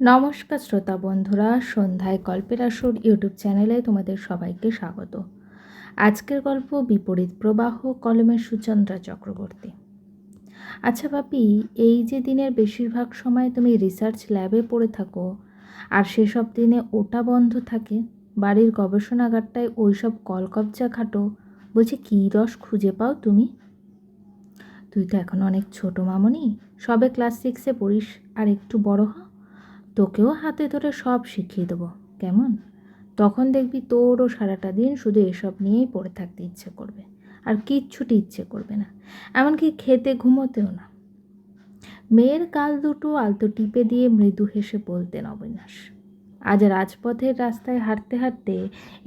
নমস্কার শ্রোতা বন্ধুরা, সন্ধ্যায় গল্পের আসর ইউটিউব চ্যানেলে তোমাদের সবাইকে স্বাগত। আজকের গল্প বিপরীত প্রবাহ, কলমের সুচন্দ্রা চক্রবর্তী। আচ্ছা বাপি এই যে দিনের বেশিরভাগ সময় তুমি রিসার্চ ল্যাবে পড়ে থাকো, আর সেসব দিনে ওটা বন্ধ থাকে, বাড়ির গবেষণাগারটায় ওই সব কলকবজা খাটো বলছে কী রস খুঁজে পাও তুমি? তুই তো এখন অনেক ছোট মামনি, সবে ক্লাস সিক্সে পড়িস, আর একটু বড় হ। তোকেও হাতে ধরে সব শিখিয়ে দেবো, কেমন? তখন দেখবি তোরও সারাটা দিন শুধু এসব নিয়েই পড়ে থাকতে ইচ্ছে করবে, আর কিচ্ছুটি ইচ্ছে করবে না, এমনকি খেতে ঘুমোতেও না। মেয়ের কাল দুটো আলতো টিপে দিয়ে মৃদু হেসে বলতেন অবিনাশ। আজ রাজপথের রাস্তায় হাঁটতে হাঁটতে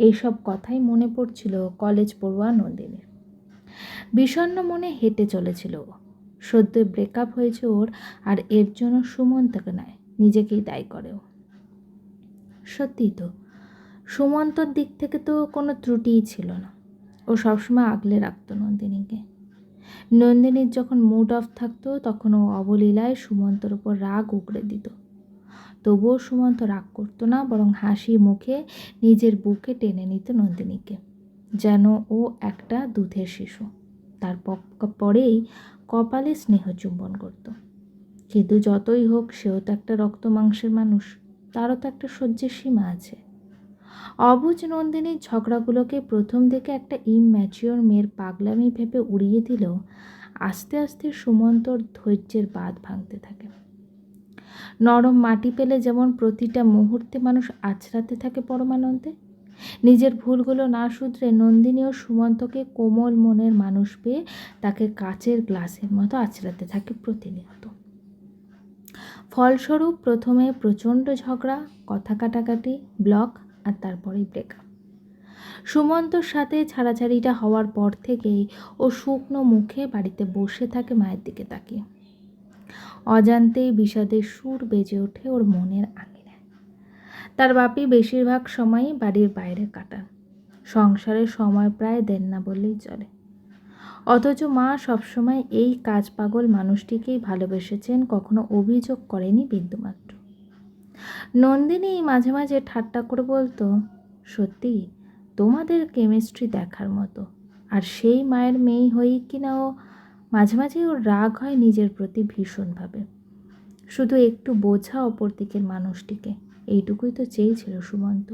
এইসব কথাই মনে পড়ছিল কলেজ পড়ুয়া নন্দিনীর। বিষণ্ণ মনে হেঁটে চলেছিল সদ্য ব্রেকআপ হয়েছে ওর, আর এর জন্য সুমন্তকে নয়। নিজেকেই দায়ী করেও। সত্যিই তো, সুমন্তর দিক থেকে তো কোনো ত্রুটিই ছিল না। ও সবসময় আগলে রাখতো নন্দিনীকে। নন্দিনীর যখন মুড অফ থাকতো, তখন ও অবলীলায় সুমন্তর ওপর রাগ উগড়ে দিত। তবুও সুমন্ত রাগ করতো না, বরং হাসি মুখে নিজের বুকে টেনে নিত নন্দিনীকে, যেন ও একটা দুধের শিশু। তার পরেই কপালে স্নেহ চুম্বন করতো। কিন্তু যতই হোক, সেও তো একটা রক্ত মাংসের মানুষ। তারও তো একটা সহ্যের সীমা আছে। অবুজ নন্দিনীর ঝগড়াগুলোকে প্রথম দিকে একটা ইম্যাচিওর মেয়ের পাগলামি ভেবে উড়িয়ে দিলেও আস্তে আস্তে সুমন্তর ধৈর্যের বাদ ভাঙতে থাকে। নরম মাটি পেলে যেমন প্রতিটা মুহূর্তে মানুষ আছড়াতে থাকে পরমানন্দে। নিজের ভুলগুলো না শুধরে নন্দিনী ও সুমন্তকে কোমল মনের মানুষ পেয়ে তাকে কাচের গ্লাসের মতো আছড়াতে থাকে প্রতিনিয়ত। ফলস্বরূপ প্রথমে প্রচণ্ড ঝগড়া, কথা কাটাকাটি, ব্লক আর তারপরেই ব্রেকআপ সুমন্তর সাথে ছাড়াছাড়িটা হওয়ার পর থেকেই ও শুকনো মুখে বাড়িতে বসে থাকে মায়ের দিকে তাকিয়ে। অজান্তেই বিষাদের সুর বেজে ওঠে ওর মনের আঙিনায়। তার বাপি বেশিরভাগ সময়ই বাড়ির বাইরে কাটান। সংসারের সময় প্রায় দেন না বললেই চলে। অথচ মা সবসময় এই কাজ পাগল মানুষটিকেই ভালোবেসেছেন, কখনো অভিযোগ করেনি বিন্দুমাত্র। নন্দিনী মাঝে মাঝে ঠাট্টা করে বলতো, সত্যি, তোমাদের কেমিস্ট্রি দেখার মতো। আর সেই মায়ের মেয়ে হয়েই কিনা ও মাঝে মাঝে ওর রাগ হয় নিজের প্রতি ভীষণভাবে। শুধু একটু বোঝা অপর দিকের মানুষটিকে, এইটুকুই তো চেয়েছিল সুমন্ত।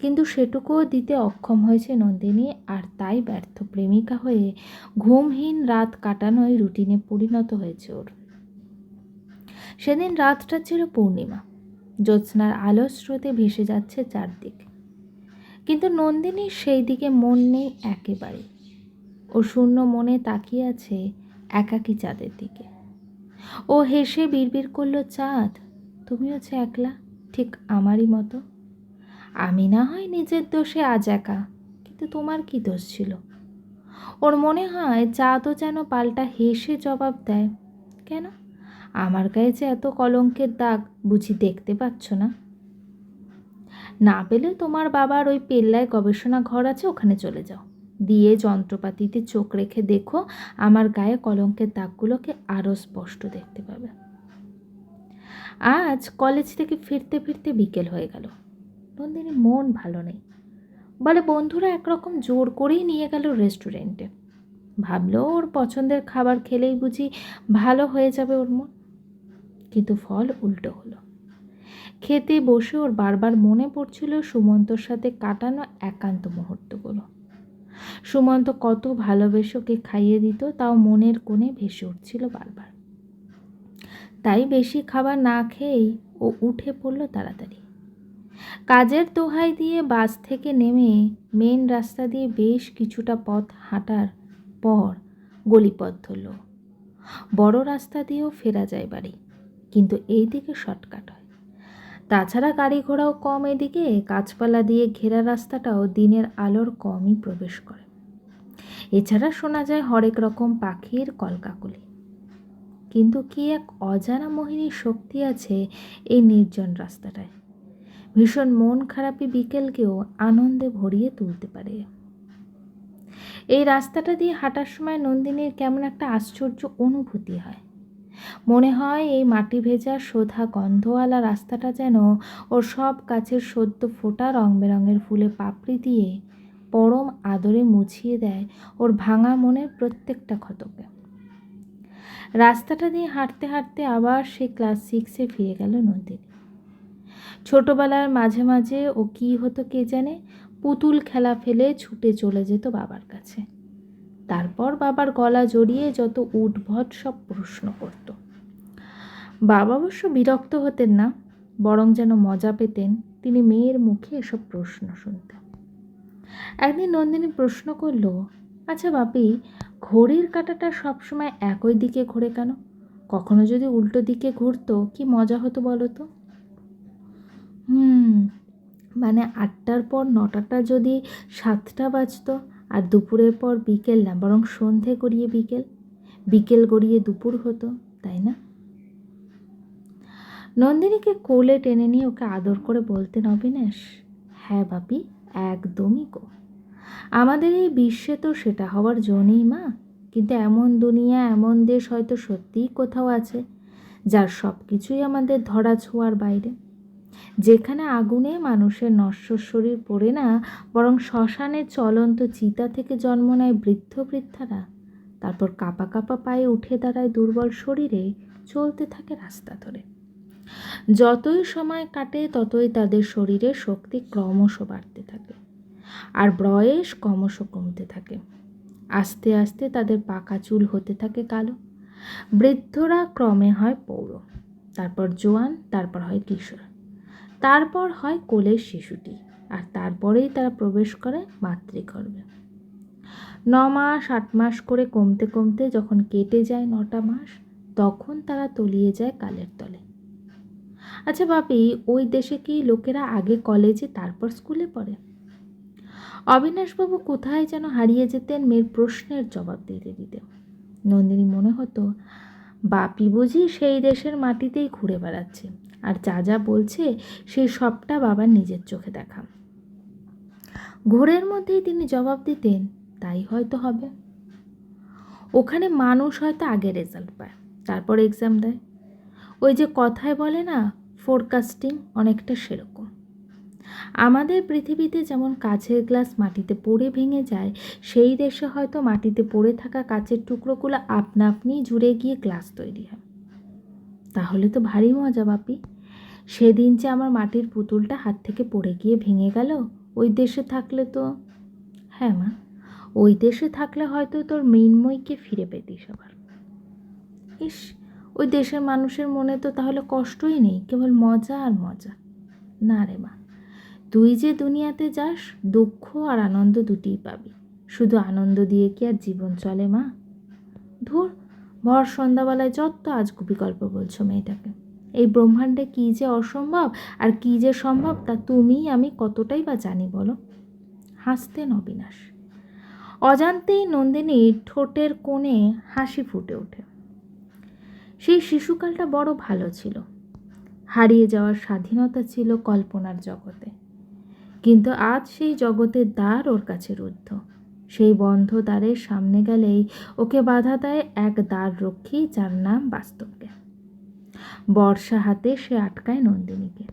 কিন্তু সেটুকুও দিতে অক্ষম হয়েছে নন্দিনী, আর তাই ব্যর্থ প্রেমিকা হয়ে ঘুমহীন রাত কাটানোই রুটিনে পরিণত হয়েছে ওর। সেদিন রাতটা ছিল পূর্ণিমা। জ্যোৎস্নার আলো স্রোতে ভেসে যাচ্ছে চারদিক। কিন্তু নন্দিনীর সেই দিকে মন নেই একেবারে। ও শূন্য মনে তাকিয়ে আছে একাকী চাঁদের দিকে। ও হেসে বিড়বিড় করল, চাঁদ তুমি হচ্ছে একলা ঠিক আমারই মতো? আমি না হয় নিজের দোষে আজ একা, কিন্তু তোমার কি দোষ ছিল? ওর মনে হয় চা তো যেন পাল্টা হেসে জবাব দেয়। কেন? আমার গায়ে যে এত কলঙ্কের দাগ বুঝি দেখতে পাচ্ছ না। না পেলে তোমার বাবার ওই পেল্লায় গবেষণা ঘর আছে, ওখানে চলে যাও। দিয়ে যন্ত্রপাতিতে চোখ রেখে দেখো, আমার গায়ে কলঙ্কের দাগগুলোকে আরও স্পষ্ট দেখতে পাবে। আজ কলেজ থেকে ফিরতে ফিরতে বিকেল হয়ে গেল। নন্দিনীর মন ভালো নেই। বলে বন্ধুরা একরকম জোর করেই নিয়ে গেল রেস্টুরেন্টে। ভাবলো, ওর পছন্দের খাবার খেলেই বুঝি ভালো হয়ে যাবে ওর মন। কিন্তু ফল উল্টো হলো। খেতে বসে ওর বারবার মনে পড়ছিল সুমন্তর সাথে কাটানো একান্ত মুহূর্তগুলো। সুমন্ত কত ভালোবেসে ওকে খাইয়ে দিত, তাও মনের কোণে ভেসে উঠছিল বারবার। তাই বেশি খাবার না খেয়েই ও উঠে পড়ল তাড়াতাড়ি। কাজের দোহাই দিয়ে বাস থেকে নেমে মেন রাস্তা দিয়ে বেশ কিছুটা পথ হাঁটার পর গলিপথ ধরল। বড় রাস্তা দিয়েও ফেরা যায় বাড়ি, কিন্তু এই দিকে শর্টকাট হয়। তাছাড়া গাড়ি ঘোড়াও কম এদিকে, গাছপালা দিয়ে ঘেরা রাস্তাটাও দিনের আলোর কমই প্রবেশ করে। এছাড়া শোনা যায় হরেক রকম পাখির কলকাকলি। কিন্তু কি এক অজানা মোহিনীর শক্তি আছে এই নির্জন রাস্তাটায়? ভীষণ মন খারাপি বিকেলকেও আনন্দে ভরিয়ে তুলতে পারে। এই রাস্তাটা দিয়ে হাঁটার সময় নন্দিনীর কেমন একটা আশ্চর্য অনুভূতি হয়। মনে হয় এই মাটি ভেজা সোধা গন্ধওয়ালা রাস্তাটা যেন ওর সব গাছের সদ্য ফোটা রং বেরঙের ফুলে পাপড়ি দিয়ে পরম আদরে মুছিয়ে দেয় ওর ভাঙা মনের প্রত্যেকটা ক্ষতকে। রাস্তাটা দিয়ে হাঁটতে হাঁটতে আবার সে ক্লাস সিক্সে ফিরে গেল নন্দিনী। ছোটবেলার মাঝে মাঝে ও কী হতো কে জানে? পুতুল খেলা ফেলে ছুটে চলে যেত বাবার কাছে। তারপর বাবার গলা জড়িয়ে যত উদ্ভট সব প্রশ্ন করত। বাবা অবশ্য বিরক্ত হতেন না, বরং যেন মজা পেতেন, তিনি মেয়ের মুখে এসব প্রশ্ন শুনতেন। একদিন নন্দিনী প্রশ্ন করল আচ্ছা বাপি, ঘড়ির কাঁটাটা সবসময় একই দিকে ঘোরে কেন? কখনো যদি উল্টো দিকে ঘুরতো, কি মজা হতো বলো তো? হুম মানে আটটার পর নটাটা যদি সাতটা বাজতো আর দুপুরের পর বিকেল না, বরং সন্ধে গড়িয়ে বিকেল বিকেল গড়িয়ে দুপুর হতো, তাই না? নন্দিনীকে কোলে টেনে নিয়ে ওকে আদর করে বলতেন, অবিনাশ হ্যাঁ বাপি, একদমই গো আমাদের এই বিশ্বে তো সেটা হওয়ার জন্যই মা, কিন্তু এমন দুনিয়া, এমন দেশ হয়তো সত্যিই কোথাও আছে, যার সব কিছুই আমাদের ধরা ছোঁয়ার বাইরে। যেখানে আগুনে মানুষের নশ্বর শরীর পড়ে না, বরং শ্মশানে চলন্ত চিতা থেকে জন্ম নেয় বৃদ্ধ বৃদ্ধারা। তারপর কাপা কাপা পায়ে উঠে দাঁড়ায় দুর্বল শরীরে, চলতে থাকে রাস্তা ধরে। যতই সময় কাটে, ততই তাদের শরীরে শক্তি ক্রমশ বাড়তে থাকে, আর বয়স ক্রমশ কমতে থাকে। আস্তে আস্তে তাদের পাকা চুল হতে থাকে কালো। বৃদ্ধরা ক্রমে হয় পৌর, তারপর জোয়ান, তারপর হয় কিশোর। তারপর হয় কোলের শিশুটি আর তারপরেই তারা প্রবেশ করে মাতৃগর্ভে। ন মাস, আট মাস করে কমতে কমতে যখন কেটে যায় নটা মাস, তখন তারা তলিয়ে যায় কালের তলে। আচ্ছা বাপি ওই দেশে কি লোকেরা আগে কলেজে, তারপর স্কুলে পড়ে? অবিনাশবাবু কোথায় যেন হারিয়ে যেতেন মেয়ের প্রশ্নের জবাব দিতে দিতে। নন্দিনী মনে হতো, বাপি বুঝি সেই দেশের মাটিতেই ঘুরে বেড়াচ্ছে। আর যা যা বলছে, সেই সবটা বাবার নিজের চোখে দেখা। ঘোরের মধ্যেই তিনি জবাব দিতেন, তাই হয়তো হবে। ওখানে মানুষ হয়তো আগে রেজাল্ট পায়, তারপর এক্সাম দেয়। ওই যে কথায় বলে না ফোরকাস্টিং অনেকটা সেরকম। আমাদের পৃথিবীতে যেমন কাছের গ্লাস মাটিতে পড়ে ভেঙে যায়, সেই দেশে হয়তো মাটিতে পড়ে থাকা কাচের টুকরোগুলো আপনা আপনি জুড়ে গিয়ে গ্লাস তৈরি হয়। তাহলে তো ভারী মজা, বাপি। সেদিন যে আমার মাটির পুতুলটা হাত থেকে পড়ে গিয়ে ভেঙে গেল, ওই দেশে থাকলে তো হ্যাঁ মা, ওই দেশে থাকলে হয়তো তোর মৃন্ময়কে ফিরে পেতিস আবার ইস, ওই দেশের মানুষের মনে তো তাহলে কষ্টই নেই, কেবল মজা আর মজা। না রে মা, তুই যে দুনিয়াতে যাস, দুঃখ আর আনন্দ দুটিই পাবি। শুধু আনন্দ দিয়ে কি আর জীবন চলে মা? ধুর ভর সন্ধ্যাবেলায় যত আজগুবি গল্প বলছো মেয়েটাকে। এই ব্রহ্মাণ্ডে কী যে অসম্ভব আর কী যে সম্ভব তা তুমি আমি কতটাই বা জানি বলো? হাসতেন অবিনাশ অজান্তেই নন্দিনীর ঠোঁটের কোণে হাসি ফুটে ওঠে। সেই শিশুকালটা বড় ভালো ছিল। হারিয়ে যাওয়ার স্বাধীনতা ছিল কল্পনার জগতে। কিন্তু আজ সেই জগতের দ্বার ওর কাছে রুদ্ধ। সেই বন্ধ দ্বারের সামনে গেলেই ওকে বাধা দেয় এক দ্বার রক্ষী যার নাম বাস্তবকে। বর্ষা হাতে সে আটকায় নন্দিনীকে।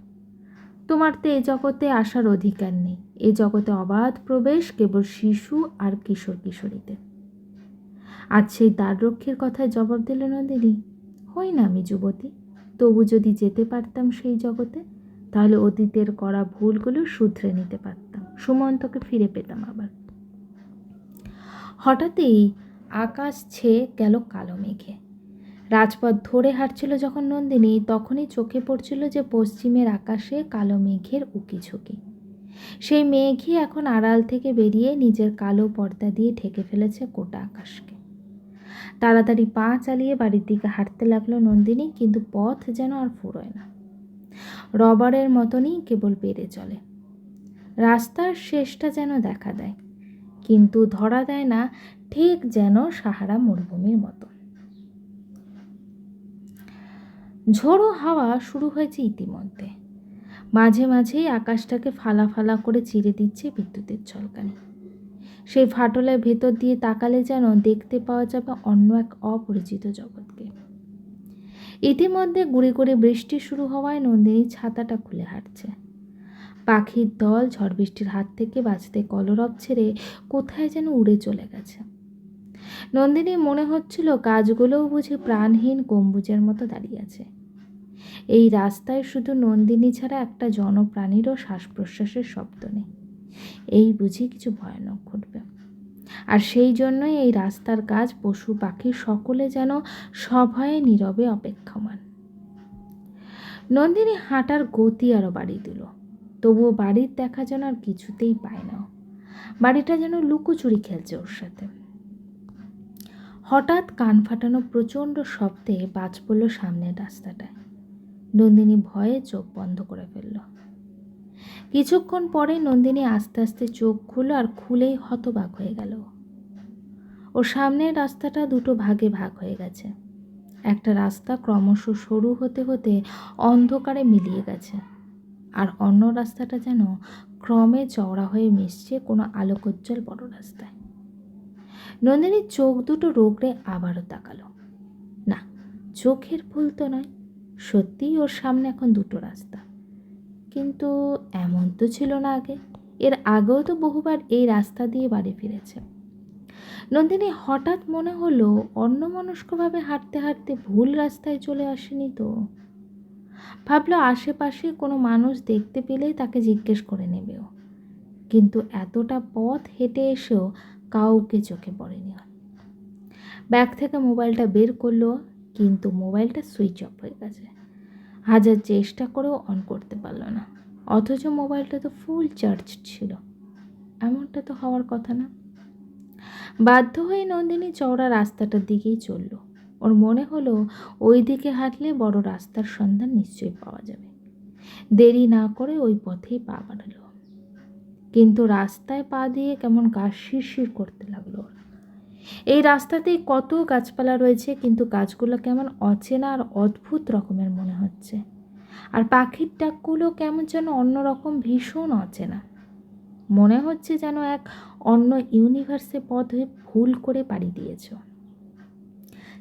তোমার তো এ জগতে আসার অধিকার নেই। এ জগতে অবাধ প্রবেশ কেবল শিশু আর কিশোর কিশোরীদের আজ সেই দ্বাররক্ষীর কথায় জবাব দিল নন্দিনী। হই না আমি যুবতী, তবু যদি যেতে পারতাম সেই জগতে, তাহলে অতীতের করা ভুলগুলো শুধরে নিতে পারতাম। সুমন্তকে ফিরে পেতাম আবার। হঠাৎই আকাশ ছেয়ে গেল কালো মেঘে। রাজপথ ধরে হাঁটছিল যখন নন্দিনী, তখনই চোখে পড়ছিল যে পশ্চিমের আকাশে কালো মেঘের উকিঝুঁকি। সেই মেঘই এখন আড়াল থেকে বেরিয়ে নিজের কালো পর্দা দিয়ে ঢেকে ফেলেছে গোটা আকাশকে। তাড়াতাড়ি পা চালিয়ে বাড়ির দিকে হাঁটতে লাগল নন্দিনী, কিন্তু পথ যেন আর ফুরোয় না। রবারের মতনই কেবল বেড়ে চলে। রাস্তার শেষটা যেন দেখা দেয়। কিন্তু ধরা দেয় না, ঠিক যেন সাহারা মরুভূমির মতো। ঝোড়ো হাওয়া শুরু হয়েছে ইতিমধ্যে। মাঝে মাঝেই আকাশটাকে ফালা ফালা করে চিরে দিচ্ছে বিদ্যুতের ঝলকানি সেই ফাটলের ভেতর দিয়ে তাকালে যেন দেখতে পাওয়া যাবে অন্য এক অপরিচিত জগৎকে। ইতিমধ্যে গুড়ি করে বৃষ্টি শুরু হওয়ায় নন্দিনী ছাতাটা খুলে হাঁটছে। পাখির দল ঝড় বৃষ্টির হাত থেকে বাঁচতে কলরব ছেড়ে কোথায় যেন উড়ে চলে গেছে। নন্দিনী মনে হচ্ছিল গাছগুলোও বুঝি প্রাণহীন গম্বুজের মতো দাঁড়িয়ে আছে। এই রাস্তায় শুধু নন্দিনী ছাড়া একটা জনপ্রাণীরও শ্বাস প্রশ্বাসের শব্দ নেই। এই বুঝি কিছু ভয়ানক ঘটবে। আর সেই জন্যই এই রাস্তার কাজ পশু পাখি সকলে যেন সভয়ে নীরবে অপেক্ষমান। নন্দিনী হাঁটার গতি আরও বাড়িয়ে দিল। তবুও বাড়ির দেখা যেন আর কিছুতেই পায় না। বাড়িটা যেন লুকোচুরি খেলছে ওর সাথে। হঠাৎ কান ফাটানো প্রচণ্ড শব্দে বাজ পড়ল সামনের রাস্তাটায়। নন্দিনী ভয়ে চোখ বন্ধ করে ফেলল। কিছুক্ষণ পরে নন্দিনী আস্তে আস্তে চোখ খুলল আর খুলেই হতবাক হয়ে গেল। ওর সামনের রাস্তাটা দুটো ভাগে ভাগ হয়ে গেছে। একটা রাস্তা ক্রমশ সরু হতে হতে অন্ধকারে মিলিয়ে গেছে। আর অন্য রাস্তাটা যেন ক্রমে চওড়া হয়ে মিশছে কোনো আলোকোজ্জ্বল বড় রাস্তায়। নন্দিনীর চোখ দুটো রোগড়ে আবারও তাকালো। না, চোখের ভুল তো নয়, সত্যিই ওর সামনে এখন দুটো রাস্তা। কিন্তু এমন তো ছিল না আগে, এর আগেও তো বহুবার এই রাস্তা দিয়ে বাড়ি ফিরেছে। নন্দিনী হঠাৎ মনে হলো অন্যমনস্কভাবে হাঁটতে হাঁটতে ভুল রাস্তায় চলে আসেনি তো। ভাবলো আশেপাশে কোনো মানুষ দেখতে পেলেই তাকে জিজ্ঞেস করে নেবেও। কিন্তু এতটা পথ হেঁটে এসেও কাউকে চোখে পড়েনি ব্যাগ থেকে মোবাইলটা বের করল, কিন্তু মোবাইলটা সুইচ অফ হয়ে গেছে। হাজার চেষ্টা করেও অন করতে পারল না। অথচ মোবাইলটা তো ফুল চার্জ ছিল। এমনটা তো হওয়ার কথা না। বাধ্য হয়ে নন্দিনী চওড়া রাস্তাটার দিকেই চলল। ওর মনে হলো ওই দিকে হাঁটলে বড় রাস্তার সন্ধান নিশ্চয়ই পাওয়া যাবে। দেরি না করে ওই পথেই পা বাড়ালো। কিন্তু রাস্তায় পা দিয়ে কেমন গা শিরশির করতে লাগল এই রাস্তাতেই কত গাছপালা রয়েছে, কিন্তু গাছগুলো কেমন অচেনা আর অদ্ভুত রকমের মনে হচ্ছে। আর পাখির ডাকগুলো কেমন যেন অন্যরকম, ভীষণ অচেনা। মনে হচ্ছে যেন এক অন্য ইউনিভার্সে পথ ভুল করে পাড়ি দিয়েছ।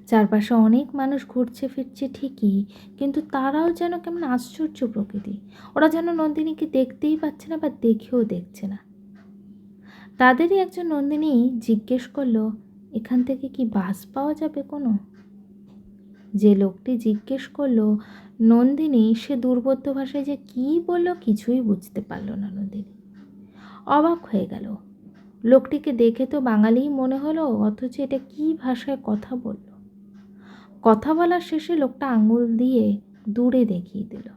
চারপাশে অনেক মানুষ ঘুরছে, ফিরছে ঠিকই, কিন্তু তারাও যেন কেমন আশ্চর্য প্রকৃতি। ওরা যেন নন্দিনীকে দেখতেই পাচ্ছে না বা দেখেও দেখছে না। তাদেরই একজন নন্দিনী জিজ্ঞেস করল, এখান থেকে কি বাস পাওয়া যাবে কোনো? যে লোকটি জিজ্ঞেস করল, নন্দিনী, সে দুর্বোধ্য ভাষায় যে কী বলল কিছুই বুঝতে পারল না নন্দিনী। অবাক হয়ে গেল। লোকটিকে দেখে তো বাঙালিই মনে হলো, অথচ এটা কী ভাষায় কথা বলল? কথা বলার শেষে লোকটা আঙুল দিয়ে দূরে দেখিয়ে দিল।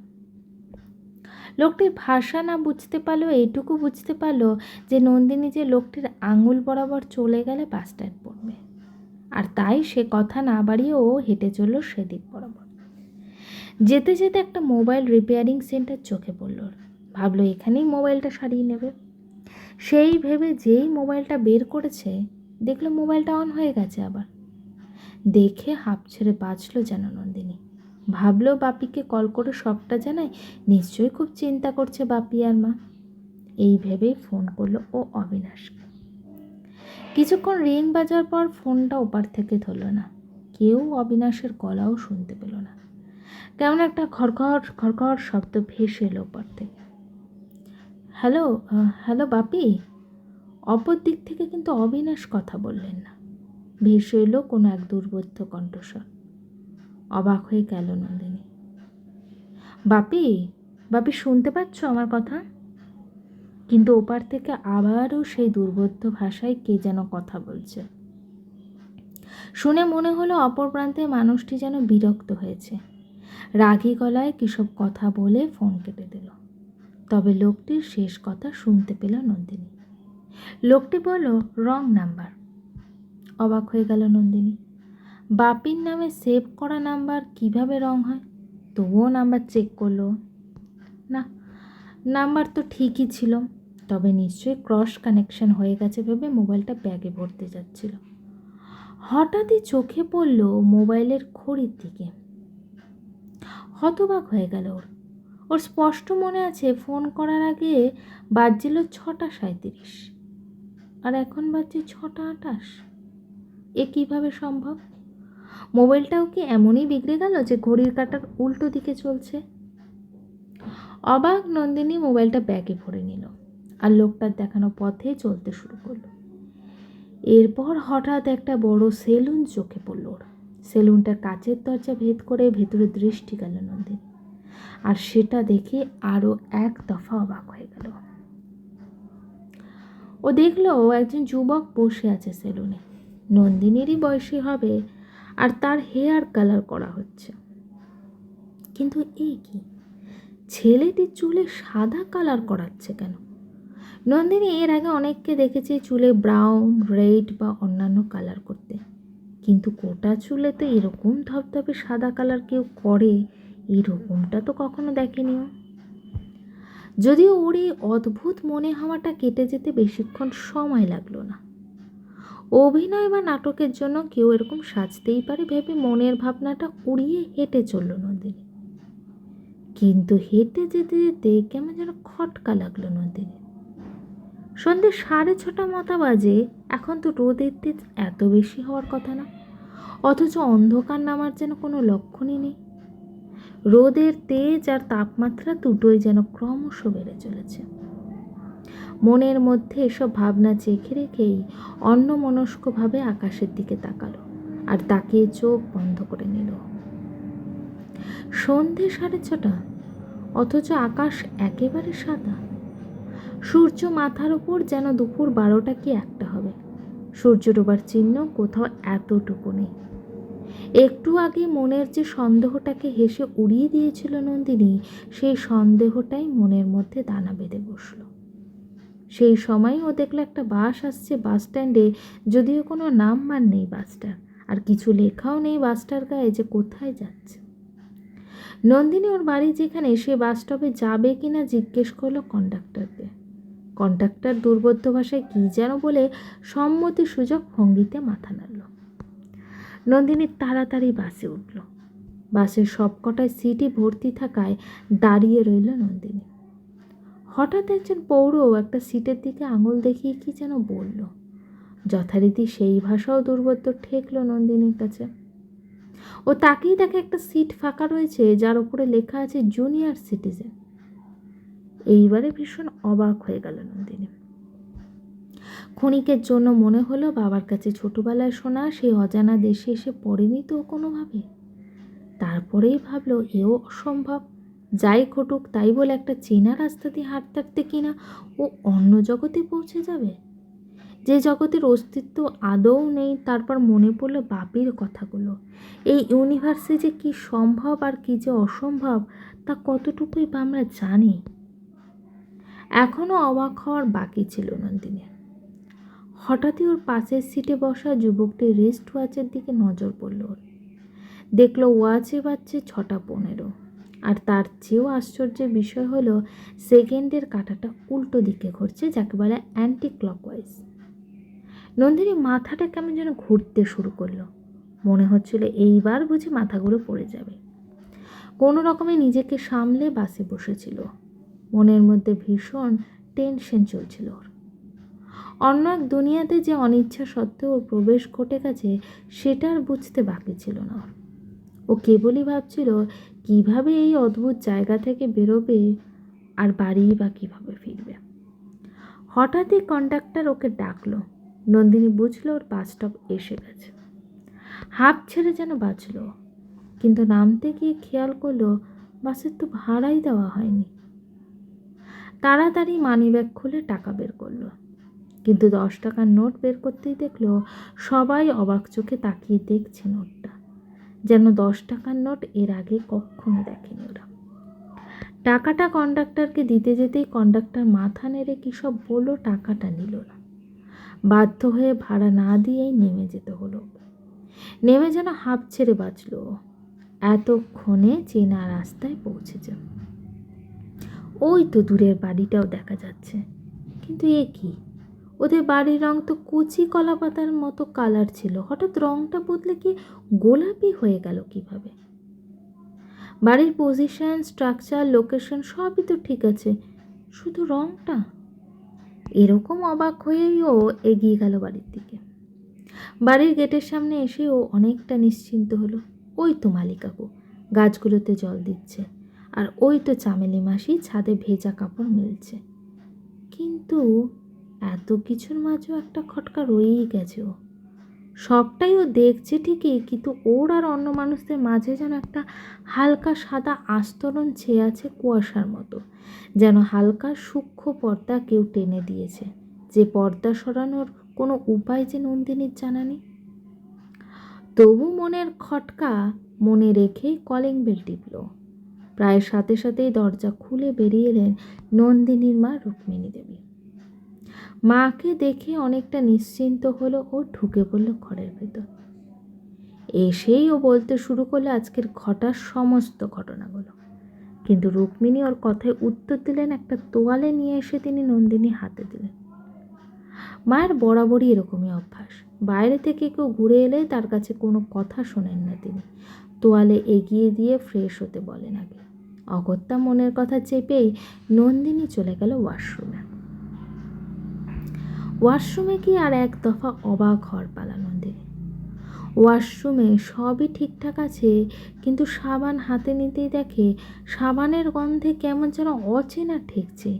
লোকটির ভাষা না বুঝতে পারলেও, এইটুকু বুঝতে পারল যে নন্দিনী যে লোকটির আঙুল বরাবর চলে গেলে বাস স্ট্যান্ড পড়বে। আর তাই সে কথা না বাড়িয়ে ও হেঁটে চলল সেদিক বরাবর। যেতে যেতে একটা মোবাইল রিপেয়ারিং সেন্টার চোখে পড়ল। ভাবলো, এখানেই মোবাইলটা সারিয়ে নেবে। সেই ভেবে যেই মোবাইলটা বের করেছে, দেখল মোবাইলটা অন হয়ে গেছে আবার। দেখে হাঁপ ছেড়ে বাঁচলো যেন নন্দিনী। ভাবলো বাপিকে কল করে সবটা জানায় নিশ্চয়ই খুব চিন্তা করছে বাপি আর মা। এই ভেবেই ফোন করল ও অবিনাশকে। কিছুক্ষণ রিং বাজার পর ফোনটা ওপার থেকে ধরলো না। কেউ অবিনাশের গলাও শুনতে পেল না। কেমন একটা খড়খড় খড়খড় শব্দ ভেসে এলো ওপার থেকে। Hello hello Bapi? অপর দিক থেকে কিন্তু অবিনাশ কথা বললেন না। ভেসে এলো কোনো এক দুর্বোধ্য কণ্ঠস্বর। অবাক হয়ে গেল নন্দিনী। বাপি বাপি শুনতে পাচ্ছ আমার কথা? কিন্তু ওপার থেকে আবারও সেই দুর্বোধ্য ভাষায় কে যেন কথা বলছে। শুনে মনে হলো অপর প্রান্তে মানুষটি যেন বিরক্ত হয়েছে। রাগী গলায় কিসব কথা বলে ফোন কেটে দিল। তবে লোকটির শেষ কথা শুনতে পেল নন্দিনী। লোকটি বলল, রং নাম্বার। অবাক হয়ে গেল নন্দিনী। বাপির নামে সেভ করা নাম্বার কীভাবে রং হয়? তবুও নাম্বার চেক করল। না নাম্বার তো ঠিকই ছিল, তবে নিশ্চয়ই ক্রস কানেকশন হয়ে গেছে ভেবে মোবাইলটা ব্যাগে ভরতে যাচ্ছিল। হঠাৎই চোখে পড়ল মোবাইলের খড়ির দিকে। হতবাক হয়ে গেল ওর। ওর স্পষ্ট মনে আছে ফোন করার আগে বাজছিল ছটা সাঁত্রিশ আর এখন বাজছে ছটা আটাশ এ কীভাবে সম্ভব? মোবাইলটাও কি এমনই বিগড়ে গেল যে ঘড়ির কাঁটার উল্টো দিকে চলছে? অবাক নন্দিনী মোবাইলটা ব্যাগে ভরে নিল আর লোকটার দেখানো পথে চলতে শুরু করল। এরপর হঠাৎ একটা বড় সেলুন চোখে পড়ল ওর। সেলুনটার কাচের দরজা ভেদ করে ভেতরে দৃষ্টি গেল নন্দিনী আর সেটা দেখে আরও এক দফা অবাক হয়ে গেল। ও দেখল একজন যুবক বসে আছে সেলুনে। নন্দিনীরই বয়সী হবে আর তার হেয়ার কালার করা হচ্ছে। কিন্তু এই কি? ছেলেটি চুলে সাদা কালার করাচ্ছে কেন? নন্দিনী এর আগে অনেককে দেখেছে চুলে ব্রাউন রেড বা অন্যান্য কালার করতে। কিন্তু কোটা চুলে তো এরকম ধপধপে সাদা কালার কেউ করে, এরকমটা তো কখনো দেখেনি যদিও ওর এই অদ্ভুত মনে হওয়াটা কেটে যেতে বেশিক্ষণ সময় লাগল না। অভিনয় বা নাটকের জন্য কেউ এরকম সাজতেই পারে ভেবে মনের ভাবনাটা উড়িয়ে হেঁটে চলল নন্দিনী। কিন্তু হেঁটে যেতে যেতে কেমন যেন খটকা লাগল নন্দিনী। সন্ধ্যে সাড়ে ছটা মতা বাজে, এখন তো রোদের তেজ এত বেশি হওয়ার কথা না। অথচ অন্ধকার নামার যেন কোনো লক্ষণই নেই। রোদের তেজ আর তাপমাত্রা দুটোই যেন ক্রমশ বেড়ে চলেছে। মনের মধ্যে এসব ভাবনা চেখে রেখেই অন্যমনস্কভাবে আকাশের দিকে তাকালো আর তাকিয়ে চোখ বন্ধ করে নিল। সন্ধে সাড়ে ছটা, অথচ আকাশ একেবারে সাদা। সূর্য মাথার ওপর যেন দুপুর বারোটা কি একটা হবে। সূর্য ডোবার চিহ্ন কোথাও এতটুকু নেই। একটু আগে মনের যে সন্দেহটাকে হেসে উড়িয়ে দিয়েছিল নন্দিনী, সেই সন্দেহটাই মনের মধ্যে দানা বেঁধে বসল। সেই সময় ও দেখল একটা বাস আসছে বাস স্ট্যান্ডে, যদিও কোনো নাম্বার নেই বাসটার। আর কিছু লেখাও নেই বাসটার গায়ে যে কোথায় যাচ্ছে। নন্দিনী ওর বাড়ি যেখানে, সে বাস স্টপে যাবে কি না জিজ্ঞেস করল কন্ডাক্টরকে। কন্ডাক্টর দুর্বোধ্য ভাষায় কী যেন বলে সম্মতি সুযোগ ভঙ্গিতে মাথা নাড়ল। নন্দিনী তাড়াতাড়ি বাসে উঠল। বাসের সবকটায় সিটই ভর্তি থাকায় দাঁড়িয়ে রইল নন্দিনী। হঠাৎ একজন পৌর একটা সিটের দিকে আঙুল দেখিয়ে কি যেন বলল। যথারীতি সেই ভাষাও দুর্বোধ্য ঠেকল নন্দিনীর কাছে। ও তাকেই দেখে একটা সিট ফাঁকা রয়েছে, যার উপরে লেখা আছে জুনিয়র সিটিজেন। এইবারে ভীষণ অবাক হয়ে গেল নন্দিনী। ক্ষণিকের জন্য মনে হলো বাবার কাছে ছোটবেলায় শোনা সেই অজানা দেশে এসে পড়েনি তো কোনোভাবে। তারপরেই ভাবলো, এও অসম্ভব। যাই ঘটুক, তাই বলে একটা চেনা রাস্তা দিয়ে হাঁটতে হাঁটতে কিনা ও অন্য জগতে পৌঁছে যাবে? যে জগতের অস্তিত্ব আদৌ নেই, তারপর মনে পড়ল বাপির কথাগুলো। এই ইউনিভার্সে যে কী সম্ভব আর কী যে অসম্ভব, তা কতটুকুই বা আমরা জানি? এখনও অবাক হওয়ার বাকি ছিল নন্দিনীর হঠাৎই ওর পাশের সিটে বসা যুবকটির রেস্ট ওয়াচের দিকে নজর পড়ল ওর। দেখল ওয়াচে বাজছে ছটা পনেরো। আর তার চেয়েও আশ্চর্যের বিষয় হলো, সেকেন্ডের কাঁটাটা উল্টো দিকে ঘুরছে, যাকে বলে অ্যান্টি ক্লকওয়াইজ নন্দিনী মাথাটা কেমন যেন ঘুরতে শুরু করল। মনে হচ্ছিল এইবার বুঝি মাথাগুলো পড়ে যাবে। কোনো রকমে নিজেকে সামলে বাসে বসেছিল। মনের মধ্যে ভীষণ টেনশন চলছিল ওর। অন্য এক দুনিয়াতে যে অনিচ্ছা সত্ত্বেও ওর প্রবেশ ঘটে গেছে, সেটা আর বুঝতে বাকি ছিল না। ও কেবলই ভাবছিল কীভাবে এই অদ্ভুত জায়গা থেকে বেরোবে আর বাড়ি বা কীভাবে ফিরবে? হঠাৎই কন্ডাক্টর ওকে ডাকলো। নন্দিনী বুঝলো ওর বাস স্টপ এসে গেছে। হাঁপ ছেড়ে যেন বাঁচলো। কিন্তু নামতে গিয়ে খেয়াল করল বাসের তো ভাড়াই দেওয়া হয়নি। তাড়াতাড়ি মানিব্যাগ খুলে টাকা বের করল। কিন্তু দশ টাকার নোট বের করতেই দেখল সবাই অবাক চোখে তাকিয়ে দেখছে নোটটা যেন দশ টাকার নোট এর আগে কখনো দেখেনি ওরা। টাকাটা কন্ডাক্টরকে দিতে যেতেই কন্ডাক্টর মাথা নেড়ে কী সব বলল, টাকাটা নিল না। বাধ্য হয়ে ভাড়া না দিয়েই নেমে যেতে হলো। নেমে যেন হাঁপ ছেড়ে বাঁচল এতক্ষণে চেনা রাস্তায় পৌঁছেছে। ওই তো দূরের বাড়িটাও দেখা যাচ্ছে। কিন্তু এ কি? ওদের বাড়ির রং তো কুচি কলা পাতার মতো কালার ছিল। হঠাৎ রংটা বদলে কি গোলাপি হয়ে গেল কীভাবে? বাড়ির পজিশন স্ট্রাকচার লোকেশন সবই তো ঠিক আছে। শুধু রংটা? এরকম অবাক হয়েই ও এগিয়ে গেল বাড়ির দিকে। বাড়ির গেটের সামনে এসে ও অনেকটা নিশ্চিন্ত হলো। ওই তো মালিকাকু গাছগুলোতে জল দিচ্ছে। আর ওই তো চামেলি মাসি ছাদে ভেজা কাপড় মেলছে। কিন্তু এত কিছুর মাঝেও একটা খটকা রয়েই গেছে ও। সবটাই ও দেখছে ঠিকই, কিন্তু ওর আর অন্য মানুষদের মাঝে যেন একটা হালকা সাদা আস্তরণ ছেয়ে আছে কুয়াশার মতো, যেন হালকা সূক্ষ্ম পর্দা কেউ টেনে দিয়েছে, যে পর্দা সরানোর কোনো উপায় যে নন্দিনীর জানা নেই। তবু মনের খটকা মনে রেখেই কলিং বেল টিপল। প্রায় সাথে সাথেই দরজা খুলে বেরিয়ে এলেন নন্দিনীর মা রুক্মিণী দেবী। মাকে দেখে অনেকটা নিশ্চিন্ত হলো ও ঢুকে পড়ল ঘরের ভেতর। এসেই ও বলতে শুরু করল আজকের ঘটার সমস্ত ঘটনাগুলো। কিন্তু রুক্মিণী ওর কথায় উত্তর দিলেন, একটা তোয়ালে নিয়ে এসে তিনি নন্দিনী হাতে দিলেন। মায়ের বরাবরই এরকমই অভ্যাস। বাইরে থেকে কেউ ঘুরে এলে তার কাছে কোনো কথা শোনেন না তিনি। তোয়ালে এগিয়ে দিয়ে ফ্রেশ হতে বলেন আগে। অগত্যা মনের কথা চেপেই নন্দিনী চলে গেল ওয়াশরুমে। ওয়াশরুমে গিয়ে আর এক দফা অবাক হওয়ার পালা নন্দিনী ওয়াশরুমে সবই ঠিকঠাক আছে, কিন্তু সাবান হাতে নিতেই দেখে সাবানের গন্ধে কেমন যেন অচেনা ঠেকছে।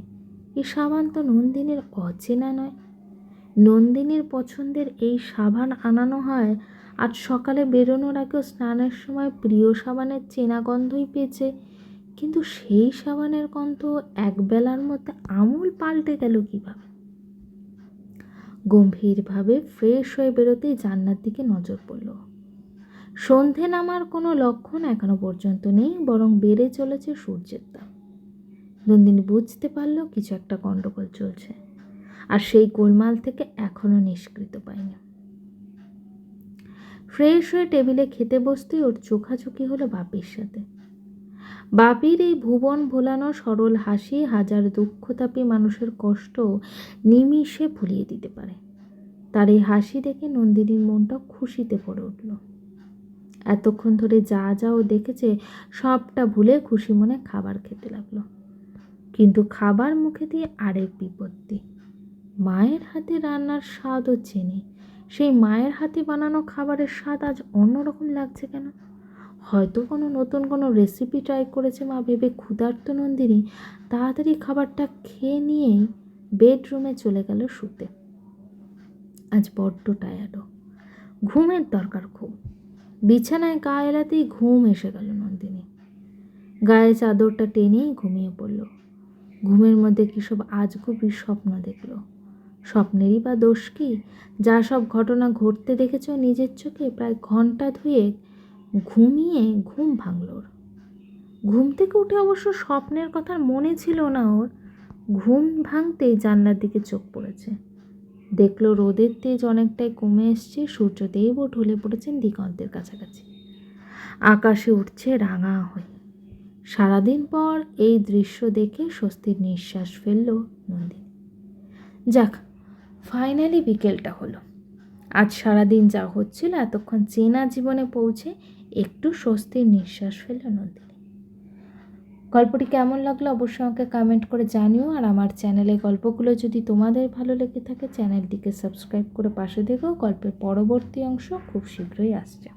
এই সাবান তো নন্দিনীর অচেনা নয়। নন্দিনীর পছন্দের এই সাবান আনানো হয়, আজ সকালে বেরোনোর আগেও স্নানের সময় প্রিয় সাবানের চেনা গন্ধই পেয়েছে। কিন্তু সেই সাবানের গন্ধ একবেলার মধ্যে আমূল পাল্টে গেল কীভাবে? গম্ভীরভাবে ফ্রেশ হয়ে বেরোতেই জান্নার দিকে নজর পড়ল। সন্ধে নামার কোনো লক্ষণ এখনও পর্যন্ত নেই, বরং বেড়ে চলেছে সূর্যের তাপ। নন্দিনী বুঝতে পারল কিছু একটা গণ্ডগোল চলছে, আর সেই গোলমাল থেকে এখনও নিষ্কৃত পায়নি। ফ্রেশ হয়ে টেবিলে খেতে বসতেই ওর চোখাচোখি হলো বাপির সাথে। বাপির এই ভুবন ভোলানো সরল হাসি হাজার দুঃখতাপী মানুষের কষ্ট নিমিষে ভুলিয়ে দিতে পারে। তার এই হাসি দেখে নন্দিনীর মনটা খুশিতে ভরে উঠল। এতক্ষণ ধরে যা যা ও দেখেছে, সবটা ভুলে খুশি মনে খাবার খেতে লাগল। কিন্তু খাবার মুখে দিয়ে আরেক বিপত্তি। মায়ের হাতে রান্নার স্বাদও চেনে। সেই মায়ের হাতে বানানো খাবারের স্বাদ আজ অন্যরকম লাগছে কেন? হয়তো কোনো নতুন কোনো রেসিপি ট্রাই করেছে মা ভেবে ক্ষুধার্ত নন্দিনী। তাড়াতাড়ি খাবারটা খেয়ে নিয়েই বেডরুমে চলে গেল শুতে। আজ বড্ড টায়ার্ডও ঘুমের দরকার খুব। বিছানায় গা এলাতেই ঘুম এসে গেল নন্দিনী। গায়ে চাদরটা টেনেই ঘুমিয়ে পড়ল। ঘুমের মধ্যে কী সব আজগুবি স্বপ্ন দেখল? স্বপ্নেরই বা দোষ কি? যা সব ঘটনা ঘটতে দেখেছ নিজের চোখে প্রায় ঘণ্টা ধুয়ে ঘুমিয়ে ঘুম ভাঙল ওর। ঘুম থেকে উঠে অবশ্য স্বপ্নের কথা মনে ছিল না ওর। ঘুম ভাঙতেই জানলার দিকে চোখ পড়েছে। দেখল রোদের তেজ অনেকটাই কমে এসছে, সূর্যদেবও ঢলে পড়েছেন দিগন্তের কাছাকাছি। আকাশে উঠছে রাঙা হয়ে সারাদিন পর এই দৃশ্য দেখে স্বস্তির নিঃশ্বাস ফেলল নন্দিনী। যাক ফাইনালি বিকেলটা হলো। আজ সারাদিন যা হচ্ছিল এতক্ষণ চেনা জীবনে পৌঁছে একটু স্বস্তির নিঃশ্বাস ফেল নন্দিনী। গল্পটি কেমন লাগল অবশ্যই আমাকে কমেন্ট করে জানিও, আর আমার চ্যানেলে গল্পগুলো যদি তোমাদের ভালো লেগে থাকে চ্যানেলটিকে সাবস্ক্রাইব করে পাশে দেখো গল্পের পরবর্তী অংশ খুব শীঘ্রই আসছে।